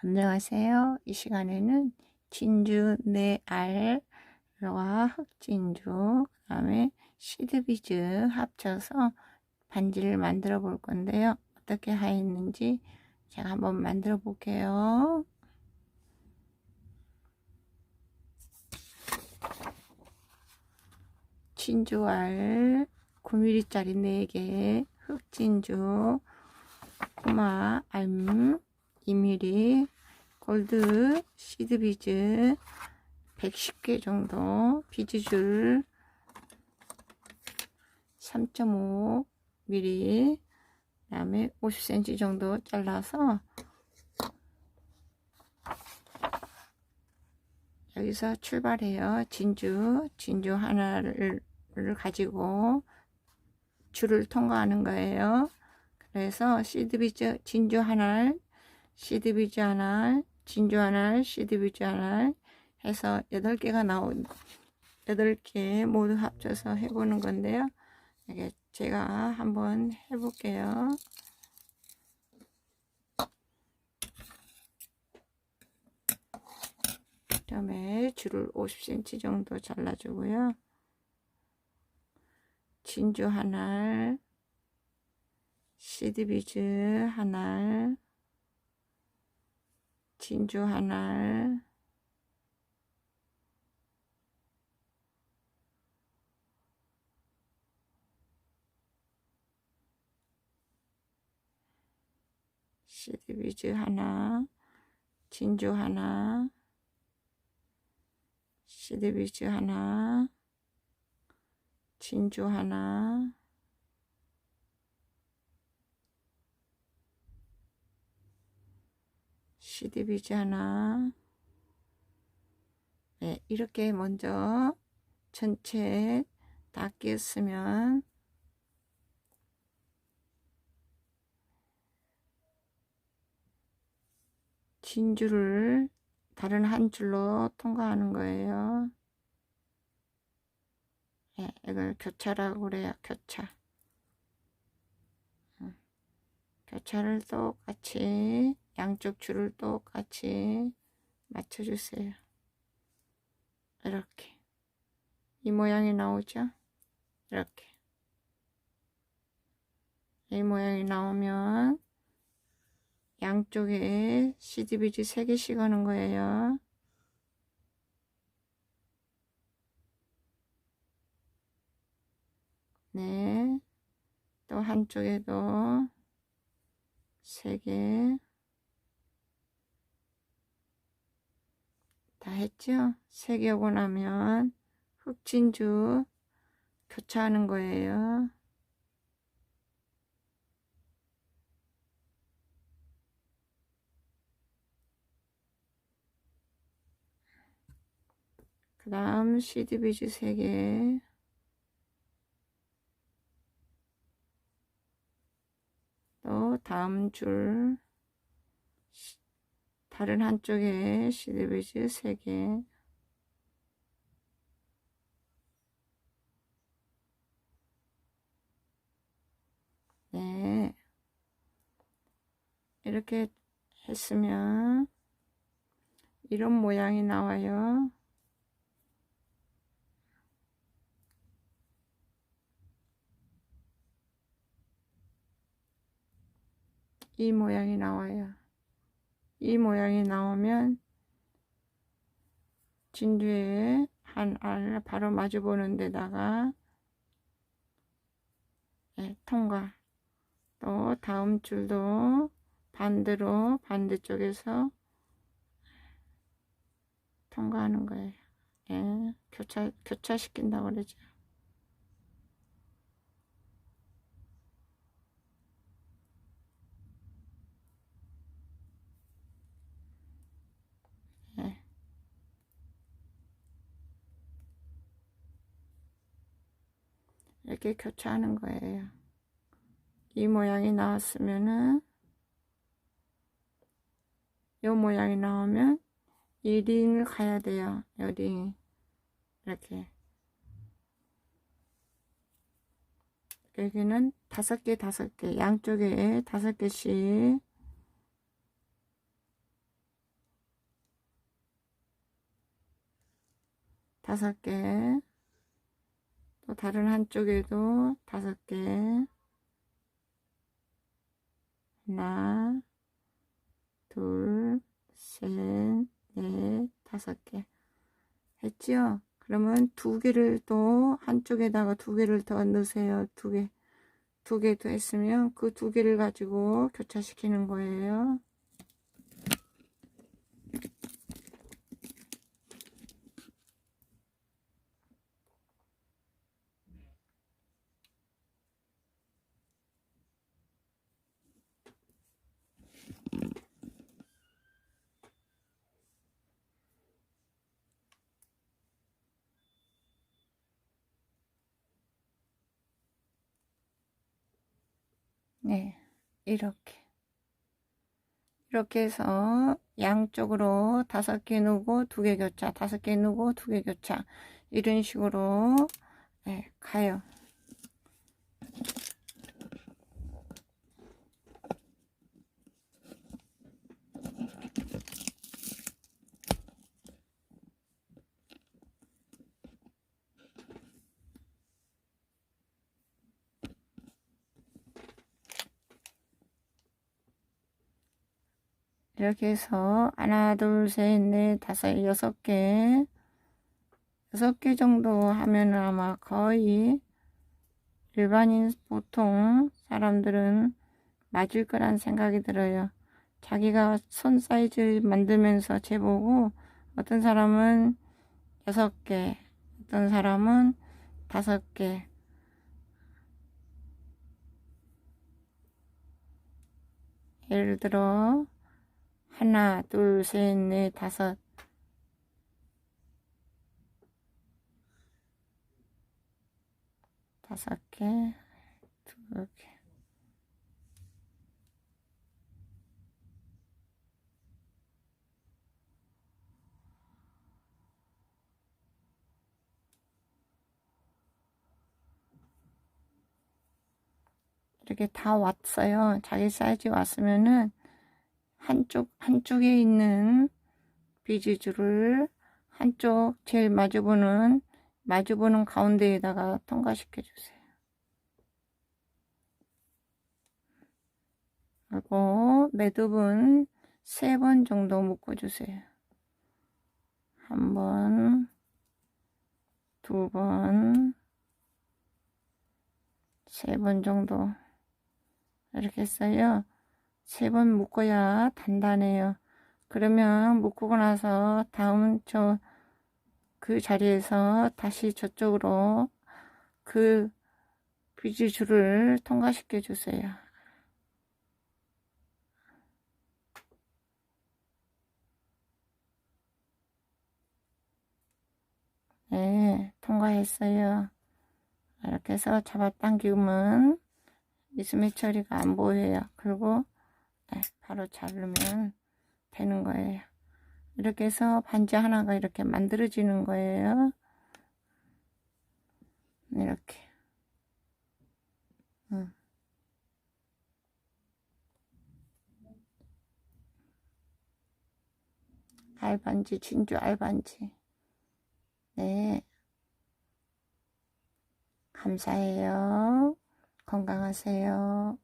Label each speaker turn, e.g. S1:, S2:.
S1: 안녕하세요. 이 시간에는 진주 네알과 흑진주, 그 다음에 시드비즈 합쳐서 반지를 만들어 볼 건데요. 어떻게 하였는지 제가 한번 만들어 볼게요. 진주알 9mm짜리 4개, 흑진주, 꼬마 알음 2mm, 골드 시드 비즈 110개 정도, 비즈줄 3.5mm, 그 다음에 50cm 정도 잘라서 여기서 출발해요. 진주, 진주 하나를 가지고 줄을 통과하는 거예요. 그래서 시드비즈 진주 하나를 시드비즈 하나 진주 하나 시드비즈 하나 해서 8개가 나온 8개 모두 합쳐서 해보는 건데요. 이게 제가 한번 해볼게요. 그다음에 줄을 50cm 정도 잘라주고요. 진주 하나, 시드비즈 하나, 진주 하나, 시드비즈 하나, 진주 하나, 시드비즈 하나, 진주 하나, 하나, 네, 이렇게 먼저 전체 다 끼웠으면 진주를 다른 한 줄로 통과하는 거예요. 예, 이걸 교차라고 그래요. 교차. 교차를 똑같이 양쪽 줄을 똑같이 맞춰주세요. 이렇게 이 모양이 나오죠? 이렇게 이 모양이 나오면 양쪽에 CDBG 3개씩 하는 거예요. 네. 또 한쪽에도 3개. 다 했죠? 3개 오고 나면 흑진주 교차하는 거예요. 그 다음 시드비즈 3개 또 다음 줄 다른 한쪽에 시드비즈 3개 네 이렇게 했으면 이런 모양이 나와요. 이 모양이 나와요. 이 모양이 나오면 진주에 한 알 바로 마주 보는 데다가 네, 통과 또 다음 줄도 반대로 반대쪽에서 통과하는 거예요. 예, 교차 교차시킨다고 그러죠. 이렇게 교차하는 거예요. 이 모양이 나왔으면은 이 모양이 나오면 이 링을 가야 돼요. 요 링이 이렇게. 여기는 다섯 개 다섯 개. 양쪽에 다섯 개씩. 다섯 개. 또 다른 한쪽에도 다섯 개, 하나, 둘, 셋, 넷, 다섯 개. 했지요? 그러면 두 개를 또 한쪽에다가 두 개를 더 넣으세요. 두 개. 두개더 했으면 그 두 개를 가지고 교차시키는 거예요. 네, 이렇게. 이렇게 해서 양쪽으로 다섯 개 누고 두 개 교차, 다섯 개 누고 두 개 교차. 이런 식으로 네, 가요. 이렇게 해서 하나, 둘, 셋, 넷, 다섯, 여섯 개 여섯 개 정도 하면 아마 거의 일반인 보통 사람들은 맞을 거란 생각이 들어요. 자기가 손 사이즈 만들면서 재보고 어떤 사람은 여섯 개, 어떤 사람은 다섯 개. 예를 들어 하나, 둘, 셋, 넷, 다섯. 다섯 개, 두 개. 이렇게 다 왔어요. 자기 사이즈 왔으면은 한쪽, 한쪽에 있는 비즈줄을 한쪽 제일 마주보는, 마주보는 가운데에다가 통과시켜 주세요. 그리고 매듭은 세 번 정도 묶어 주세요. 한 번, 두 번, 세 번 정도 이렇게 했어요. 세 번 묶어야 단단해요. 그러면 묶고 나서 다음 저 그 자리에서 다시 저쪽으로 그 비즈 줄을 통과시켜 주세요. 네, 통과했어요. 이렇게 해서 잡아당기면 미스미 처리가 안 보여요. 그리고 네, 바로 자르면 되는 거예요. 이렇게 해서 반지 하나가 이렇게 만들어지는 거예요. 이렇게. 음. 알반지, 진주 알반지. 네. 감사해요. 건강하세요.